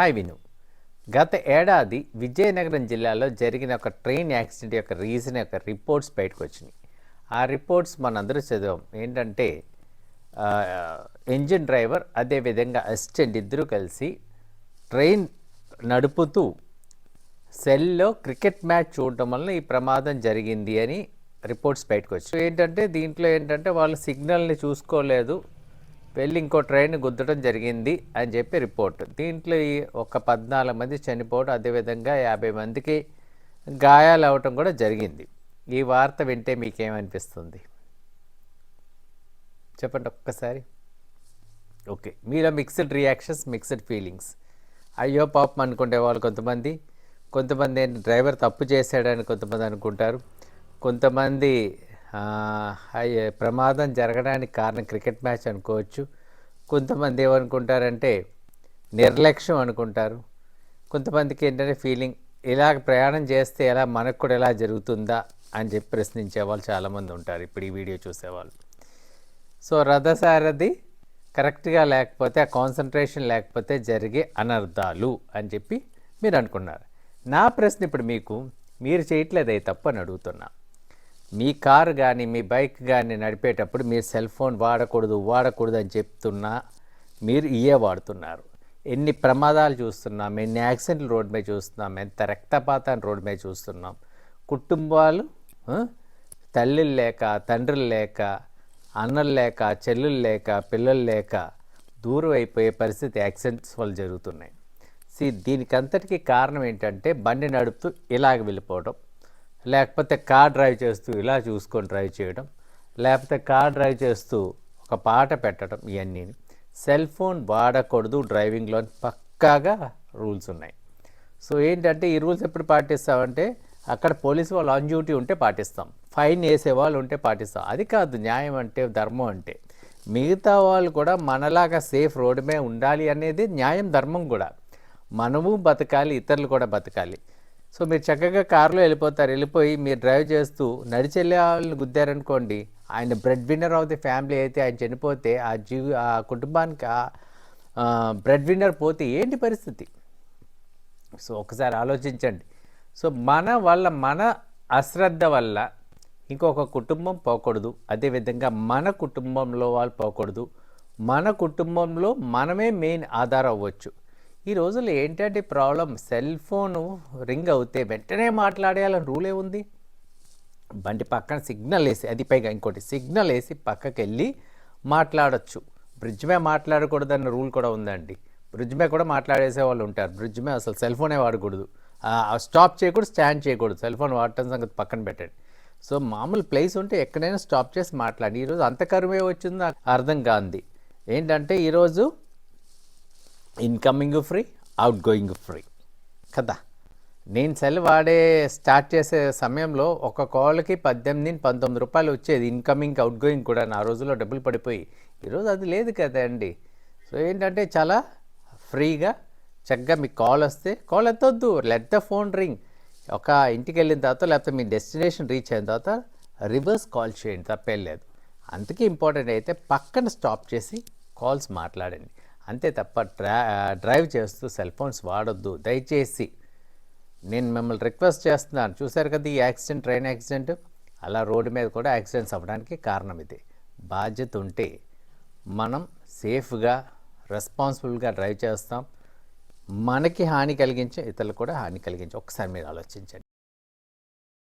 Hi విను. గత ఏడాది విజయనగరం జిల్లాలో జరిగిన ఒక ట్రైన్ యాక్సిడెంట్ యొక్క రీజన్ యొక్క రిపోర్ట్స్ బయటకు వచ్చినాయి. ఆ రిపోర్ట్స్ మనందరూ చదివాం. ఏంటంటే ఇంజిన్ డ్రైవర్ అదేవిధంగా అసిస్టెంట్ ఇద్దరూ కలిసి ట్రైన్ నడుపుతూ సెల్లో క్రికెట్ మ్యాచ్ చూడటం వల్ల ఈ ప్రమాదం జరిగింది అని రిపోర్ట్స్ బయటకు వచ్చాయి ఏంటంటే దీంట్లో ఏంటంటే వాళ్ళు సిగ్నల్ని చూసుకోలేదు. వెళ్ళి ఇంకో ట్రైన్ గుద్దడం జరిగింది అని చెప్పి రిపోర్ట్. దీంట్లో ఈ ఒక పద్నాలుగు మంది చనిపోవడం అదేవిధంగా యాభై మందికి గాయాలు అవటం కూడా జరిగింది. ఈ వార్త వింటే మీకేమనిపిస్తుంది? చెప్పండి ఒక్కసారి. ఓకే. మీలో మిక్స్డ్ రియాక్షన్స్ మిక్స్డ్ ఫీలింగ్స్ అయ్యో పాపం అనుకునే వాళ్ళు కొంతమంది కొంతమంది డ్రైవర్ తప్పు చేశాడని కొంతమంది అనుకుంటారు. కొంతమంది ప్రమాదం జరగడానికి కారణం క్రికెట్ మ్యాచ్ అనుకోవచ్చు. కొంతమంది ఏమనుకుంటారంటే నిర్లక్ష్యం అనుకుంటారు. కొంతమందికి ఏంటంటే ఫీలింగ్ ఇలా ప్రయాణం చేస్తే ఎలా మనకు కూడా ఎలా జరుగుతుందా అని చెప్పి ప్రశ్నించే వాళ్ళు చాలామంది ఉంటారు. ఇప్పుడు ఈ వీడియో చూసేవాళ్ళు సో రథసారథి కరెక్ట్గా లేకపోతే ఆ కాన్సన్ట్రేషన్ లేకపోతే జరిగే అనర్థాలు అని చెప్పి మీరు అనుకున్నారు. నా ప్రశ్న ఇప్పుడు మీకు మీరు చేయట్లేదు అది తప్పు అని అడుగుతున్నా. మీ కారు కానీ మీ బైక్ కానీ నడిపేటప్పుడు మీరు సెల్ ఫోన్ వాడకూడదు వాడకూడదు అని చెప్తున్నా మీరు ఇయే వాడుతున్నారు. ఎన్ని ప్రమాదాలు చూస్తున్నాం ఎన్ని యాక్సిడెంట్లు రోడ్ మీద చూస్తున్నాం ఎంత రక్తపాతాన్ని రోడ్ మీద చూస్తున్నాం. కుటుంబాలు తల్లులు లేక తండ్రులు లేక అన్నలు లేక చెల్లులు లేక పిల్లలు లేక దూరం అయిపోయే పరిస్థితి యాక్సిడెంట్స్ వల్ల జరుగుతున్నాయి. సి దీనికంతటికీ కారణం ఏంటంటే బండి నడుపుతూ ఇలాగ వెళ్ళిపోవడం. లేకపోతే కార్ డ్రైవ్ చేస్తూ ఇలా చూసుకొని డ్రైవ్ చేయడం లేకపోతే కార్ డ్రైవ్ చేస్తూ ఒక పాట పెట్టడం ఇవన్నీ సెల్ ఫోన్ వాడకూడదు డ్రైవింగ్లో పక్కాగా రూల్స్ ఉన్నాయి. సో ఏంటంటే ఈ రూల్స్ ఎప్పుడు పాటిస్తామంటే అక్కడ పోలీసు వాళ్ళు ఆన్ డ్యూటీ ఉంటే పాటిస్తాం. ఫైన్ వేసే వాళ్ళు ఉంటే పాటిస్తాం. అది కాదు న్యాయం అంటే ధర్మం అంటే. మిగతా వాళ్ళు కూడా మనలాగా సేఫ్ రోడ్డు మీద ఉండాలి అనేది న్యాయం ధర్మం కూడా. మనము బతకాలి ఇతరులు కూడా బతకాలి. సో మీరు చక్కగా కారులో వెళ్ళిపోతారు. వెళ్ళిపోయి మీరు డ్రైవ్ చేస్తూ నడిచెళ్ళే వాళ్ళని గుద్దారనుకోండి ఆయన breadwinner of the family అయితే ఆయన చనిపోతే ఆ జీవి ఆ కుటుంబానికి బ్రెడ్ విన్నర్ పోతే ఏంటి పరిస్థితి? సో ఒకసారి ఆలోచించండి. సో మన వల్ల మన అశ్రద్ధ వల్ల ఇంకొక కుటుంబం పోకూడదు. అదేవిధంగా మన కుటుంబంలో వాళ్ళు పోకూడదు. మన కుటుంబంలో మనమే మెయిన్ ఆధారం అవ్వచ్చు. ఈ రోజుల్లో ఏంటంటే ప్రాబ్లం? సెల్ ఫోను రింగ్ అవుతే వెంటనే మాట్లాడేయాలని రూలే ఉంది. బండి పక్కన సిగ్నల్ వేసి అది పైగా ఇంకోటి సిగ్నల్ వేసి పక్కకి వెళ్ళి మాట్లాడొచ్చు. బ్రిడ్జ్ మీద మాట్లాడకూడదన్న రూల్ కూడా ఉందండి. బ్రిడ్జ్ మీద కూడా మాట్లాడేసే వాళ్ళు ఉంటారు. బ్రిడ్జ్ మీద అసలు సెల్ ఫోనే వాడకూడదు. స్టాప్ చేయకూడదు స్టాండ్ చేయకూడదు. సెల్ ఫోన్ వాడటం సంగతి పక్కన పెట్టండి. సో మామూలు ప్లేస్ ఉంటే ఎక్కడైనా స్టాప్ చేసి మాట్లాడి ఈరోజు అంత కరువే వచ్చిందో అర్థం కాంది. ఏంటంటే ఈరోజు incoming free outgoing free కదా? నేను సెల్ వాడే స్టార్ట్ చేసే సమయంలో ఒక కాల్కి పద్దెనిమిది పంతొమ్మిది రూపాయలు వచ్చేది. ఇన్కమింగ్ అవుట్ గోయింగ్ కూడా నా రోజుల్లో డబ్బులు పడిపోయి. ఈరోజు అది లేదు కదా అండి. సో ఏంటంటే చాలా ఫ్రీగా చక్కగా మీకు కాల్ వస్తే కాల్ ఎత్తొద్దు. లెట్ ద ఫోన్ రింగ్ ఒక ఇంటికి వెళ్ళిన తర్వాత లేకపోతే మీ డెస్టినేషన్ రీచ్ అయిన తర్వాత రివర్స్ కాల్ చేయండి. తప్పేం లేదు. అందుకే ఇంపార్టెంట్ అయితే పక్కన స్టాప్ చేసి కాల్స్ మాట్లాడండి. అంతే తప్ప డ్రా డ్రైవ్ చేస్తూ సెల్ ఫోన్స్ వాడొద్దు. దయచేసి నేను మిమ్మల్ని రిక్వెస్ట్ చేస్తున్నాను. చూశారు కదా ఈ యాక్సిడెంట్ ట్రైన్ యాక్సిడెంట్? అలా రోడ్డు మీద కూడా యాక్సిడెంట్స్ అవ్వడానికి కారణం ఇది. బాధ్యత ఉంటే మనం సేఫ్గా రెస్పాన్సిబుల్గా డ్రైవ్ చేస్తాం. మనకి హాని కలిగించే ఇతరులకు కూడా హాని కలిగించే. ఒకసారి మీరు ఆలోచించండి.